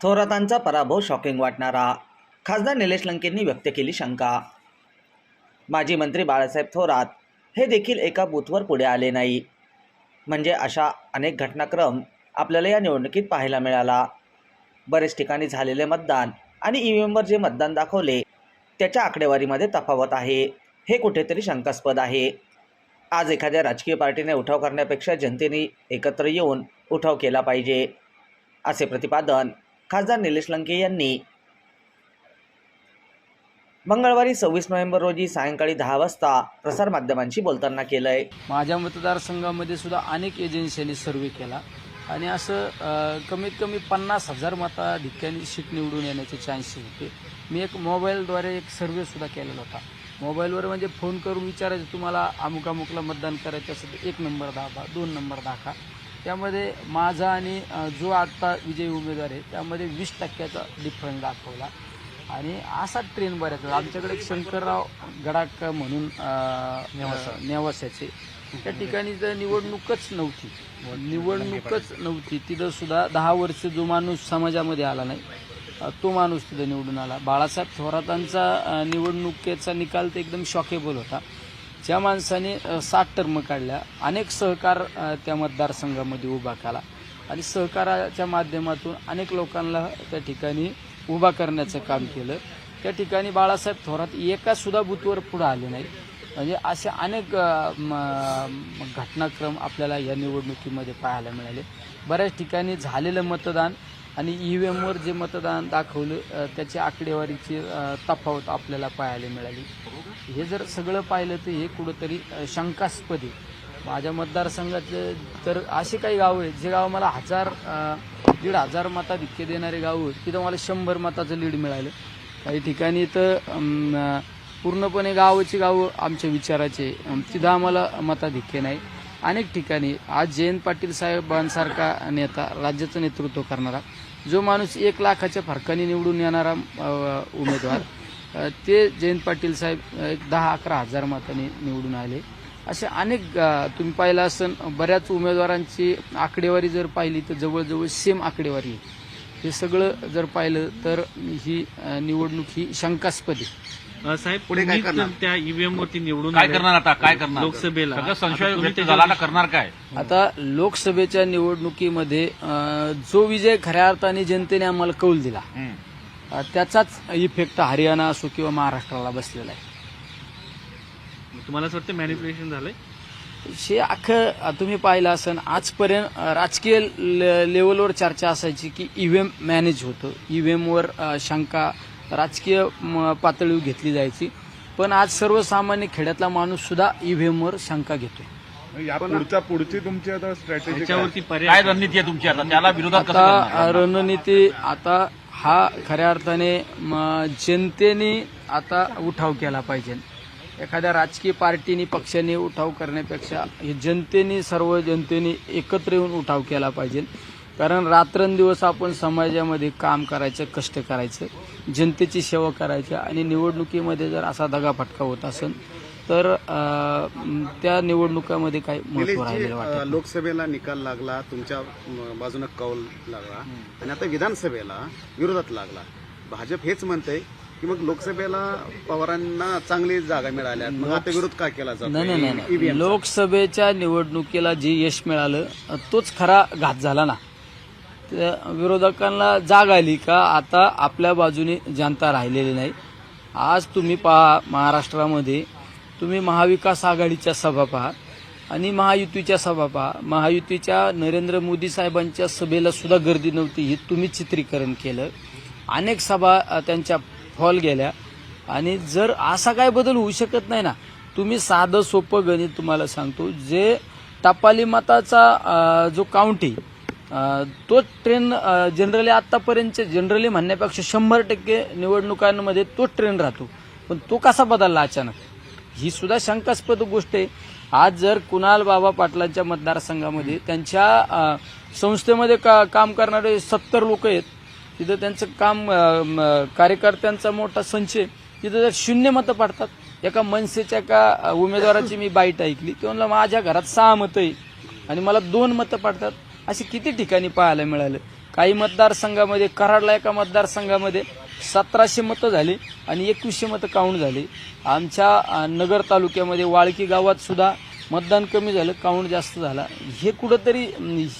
थोरातांचा पराभव शॉकिंग वाटणारा. खासदार निलेश लंकेंनी व्यक्त केली शंका. माजी मंत्री बाळासाहेब थोरात हे देखील एका बूथवर पुढे आले नाही. म्हणजे अशा अनेक घटनाक्रम आपल्याला या निवडणुकीत पाहायला मिळाला. बरेच ठिकाणी झालेले मतदान आणि ई व्हीएमवर जे मतदान दाखवले त्याच्या आकडेवारीमध्ये तफावत आहे. हे कुठेतरी शंकास्पद आहे. आज एखाद्या राजकीय पार्टीने उठाव करण्यापेक्षा जनतेने एकत्र येऊन उठाव केला पाहिजे असे प्रतिपादन खासदार निलेश लंके यांनी मंगळवारी सव्वीस नोव्हेंबर रोजी सायंकाळी दहा वाजता प्रसारमाध्यमांशी बोलताना केलं आहे माझ्या मतदारसंघामध्ये सुद्धा अनेक एजन्सींनी सर्वे केला आणि असं कमीत कमी पन्नास हजार मताधिक्याने सीट निवडून येण्याचे चान्सेस होते. मी एक मोबाईलद्वारे एक सर्वेसुद्धा केलेला होता. मोबाईलवर म्हणजे फोन करून विचारायचं तुम्हाला अमुक अमुकला मतदान करायचं असेल तर एक नंबर दाखवा दोन नंबर दाखवा. त्यामध्ये माझा आणि जो आत्ता विजयी उमेदवार आहे त्यामध्ये वीस टक्क्याचा डिफरन्स दाखवला. आणि असा ट्रेन बऱ्याच आमच्याकडे एक शंकरराव गडाक म्हणून नेवासाचे त्या ठिकाणी तर निवडणूकच नव्हती. निवडणूकच नव्हती. तिथं सुद्धा दहा वर्ष जो माणूस समाजामध्ये आला नाही तो माणूस तिथं निवडून आला. बाळासाहेब थोरातांचा निवडणुकीचा निकाल तर एकदम शॉकेबल होता. ज्या माणसाने सात टर्म काढल्या. अनेक सहकार त्या मतदारसंघामध्ये उभा केला. आणि सहकाराच्या माध्यमातून अनेक लोकांना त्या ठिकाणी उभा करण्याचं काम केलं. त्या ठिकाणी बाळासाहेब थोरात एका सुद्धा बूथवर पुढे आले नाही म्हणजे असे अनेक म- घटनाक्रम आपल्याला या निवडणुकीमध्ये पाहायला मिळाले. बऱ्याच ठिकाणी झालेलं मतदान आणि ई व्ही एमवर जे मतदान दाखवलं त्याची आकडेवारीची तफावत आपल्याला पाहायला मिळाली. हे जर सगळं पाहिलं तर हे कुठंतरी शंकास्पद आहे. माझ्या मतदारसंघातले तर असे काही गावं आहेत जे गाव मला हजार दीड हजार मताधिक्य देणारे गाव आहेत तिथं मला शंभर मताचं लीड मिळालं. काही ठिकाणी तर पूर्णपणे गावाची गावं आमच्या विचाराचे तिथं आम्हाला मताधिक्य नाही. अनेक ठिकाणी आज जयंत पाटील साहेबांसारखा नेता राज्याचं नेतृत्व करणारा जो माणूस एक लाखाच्या फरकाने निवडून येणारा उमेदवार ते जयंत पाटील साहेब एक दहा अकरा हजार मताने निवडून आले. असे अनेक तुम्ही पाहिलं असन बऱ्याच उमेदवारांची आकडेवारी जर पाहिली तर जवळजवळ सेम आकडेवारी आहे. हे सगळं जर पाहिलं तर ही निवडणूक ही शंकास्पद आहे. साहेब पुढे काय त्या ईव्हीएम वरती निवडून काय. करणार आता? काय करणार? लोकसभेला. संशय व्यक्त झाला करणार काय? आता लोकसभेच्या निवडणुकीमध्ये जो विजय खऱ्या अर्थाने जनतेने आम्हाला कौल दिला त्याचाच इफेक्ट हरियाणा असो किंवा महाराष्ट्राला बसलेला आहे. तुम्हाला असं वाटतं मॅनिप्युलेशन झालंय? हे अख्खं अ, तुम्ही पाहिलं असन आजपर्यंत राजकीय लेवलवर चर्चा असायची की ईव्हीएम मॅनेज होतं. ईव्हीएमवर शंका राजकीय म, पातळीवर घेतली जायची. पण आज सर्वसामान्य खेड्यातला माणूस सुद्धा ईव्हीएमवर शंका घेतोय. या पुढचा पुढची तुमची आता स्ट्रॅटेजी काय? रणनीती आहे तुमची आता? त्याला विरोधात कसं करणार? आता रणनीती आता हा खऱ्या अर्थाने म, जनतेने आता उठाव केला पाहिजे. एखाद्या राजकीय पार्टीने पक्षाने उठाव करण्यापेक्षा हे जनतेने सर्व जनतेने एकत्र येऊन उठाव केला पाहिजे. कारण रात्रंदिवस आपण समाजामध्ये काम करायचं कष्ट करायचं जनतेची सेवा करायचं आणि निवडणुकीमध्ये जर असा दगाफटका होत असेल तर त्या निवडणुकामध्ये काही महत्त्व राहिलेलं लोकसभेला निकाल लागला तुमच्या बाजूनं कौल लागला आणि आता विधानसभेला विरोधात लागला. भाजप हेच म्हणतंय की मग लोकसभेला पवारांना चांगली जागा मिळाल्या मग आता विरोध का केला जातो नाही नाही. लोकसभेच्या निवडणुकीला जे यश मिळालं तोच खरा घात झाला ना. विरोधकांना जाग आली का आता आपल्या बाजूने जनता राहिलेली नाही. आज तुम्ही पहा महाराष्ट्रामध्ये तुम्ही महाविकास आघाडीच्या सभा पहा आणि महायुतीच्या सभा पहा. महायुतीच्या नरेंद्र मोदी साहेबांच्या सभेला सुद्धा गर्दी नव्हती हे तुम्ही चित्रीकरण केलं. अनेक सभा त्यांच्या फॉल गेल्या. आणि जर असा काय बदल होऊ शकत नाही ना तुम्ही साधं सोपं गणित तुम्हाला सांगतो. जे टपाली मताचा जो काउंटी तोच तो ट्रेन जनरली आत्तापर्यंतचे जनरली म्हणण्यापेक्षा शंभर टक्के निवडणुकांमध्ये तो ट्रेन राहतो. पण तो कसा बदलला अचानक? ही सुद्धा शंकास्पद गोष्ट आहे. आज जर कुणाल बाबा पाटलांच्या मतदारसंघामध्ये त्यांच्या संस्थेमध्ये का काम करणारे सत्तर लोक आहेत तिथं त्यांचं काम म, कार्यकर्त्यांचा मोठा संच आहे. तिथं जर शून्य मतं पाडतात एका मनसेच्या एका उमेदवाराची मी बाईट ऐकली ते म्हणलं माझ्या घरात सहा मतं आहे आणि मला दोन मतं पाडतात. असे किती ठिकाणी पाहायला मिळालं? काही मतदारसंघामध्ये कराडला एका मतदारसंघामध्ये सतराशे मतं झाली आणि एकवीसशे मतं काउंट झाली. आमच्या नगर तालुक्यामध्ये वाळकी गावात सुद्धा मतदान कमी झालं काउंट जास्त झाला. हे कुठंतरी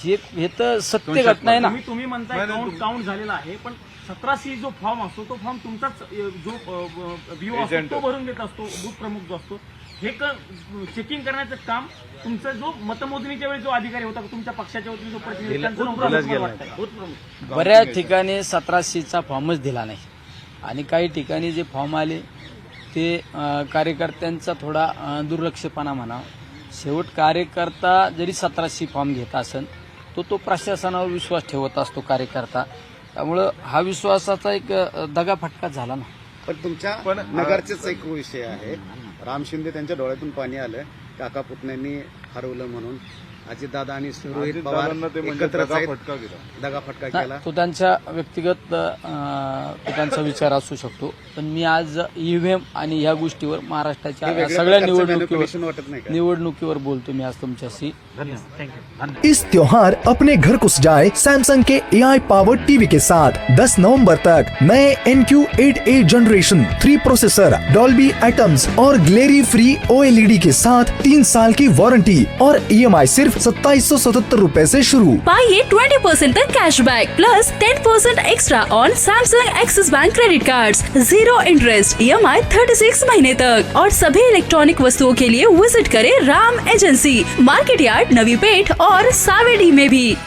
हे हे तर सत्य घटना आहे ना. तुम्ही तुम्ही म्हणताय काउंट काउंट झालेला आहे पण सतराशे जो फॉर्म असतो तो फॉर्म तुमचाच जो व्ह्यू असतो तो भरून देत असतो बूथ प्रमुख जो असतो. हे चेकिंग करण्याचं काम तुमचा जो मतमोजणीच्या वेळी जो अधिकारी होता तुमच्या पक्षाच्या वतीने जो प्रतिनिधी बऱ्याच ठिकाणी सतराशेचा फॉर्मच दिला नाही. आणि काही ठिकाणी जे फॉर्म आले ते कार्यकर्त्यांचा थोडा दुर्लक्षपणा म्हणा. शेवट कार्यकर्ता जरी सतराशे फॉर्म घेत असेल तो तो प्रशासनावर विश्वास ठेवत असतो कार्यकर्ता. त्यामुळं हा विश्वासाचा एक अं, दगाफटका झाला ना. पण तुमच्या पण, नगरचेच एक विषय आहे. राम शिंदे त्यांच्या डोळ्यातून पाणी आलं काका पुतण्यांनी हरवलं म्हणून. अजितदादा आणि रोहित पवार म्हणजे एकत्रच आहेत. फटका गेला. दगाफटका केला. तो त्यांच्या व्यक्तिगत तो त्यांचा विचार असू शकतो. पण मी आज ईव्हीएम आणि ह्या गोष्टीवर महाराष्ट्राच्या सगळ्या निवडणुकीवर manipulation वाटत नाही का? निवडणुकीवर बोलतो मी आज तुमच्याशी. इस त्योहार अपने घर को सजाए सैमसंग के ए आई पावर टीवी के साथ। 10 नवंबर तक नए N Q eight A generation three processor Dolby Atmos और ग्लेरी फ्री ओ के साथ तीन साल की वारंटी और ई एम आई सिर्फ सत्ताईस सौ सतहत्तर रूपए ऐसी शुरू। पाइए 20% तक cash back plus 10% extra on Samsung Axis bank credit card zero interest E M I thirty six महीने तक। और सभी इलेक्ट्रॉनिक वस्तुओं के लिए विज़िट करे राम एजेंसी मार्केट यार्ड नवी पेट और सावेडी में भी।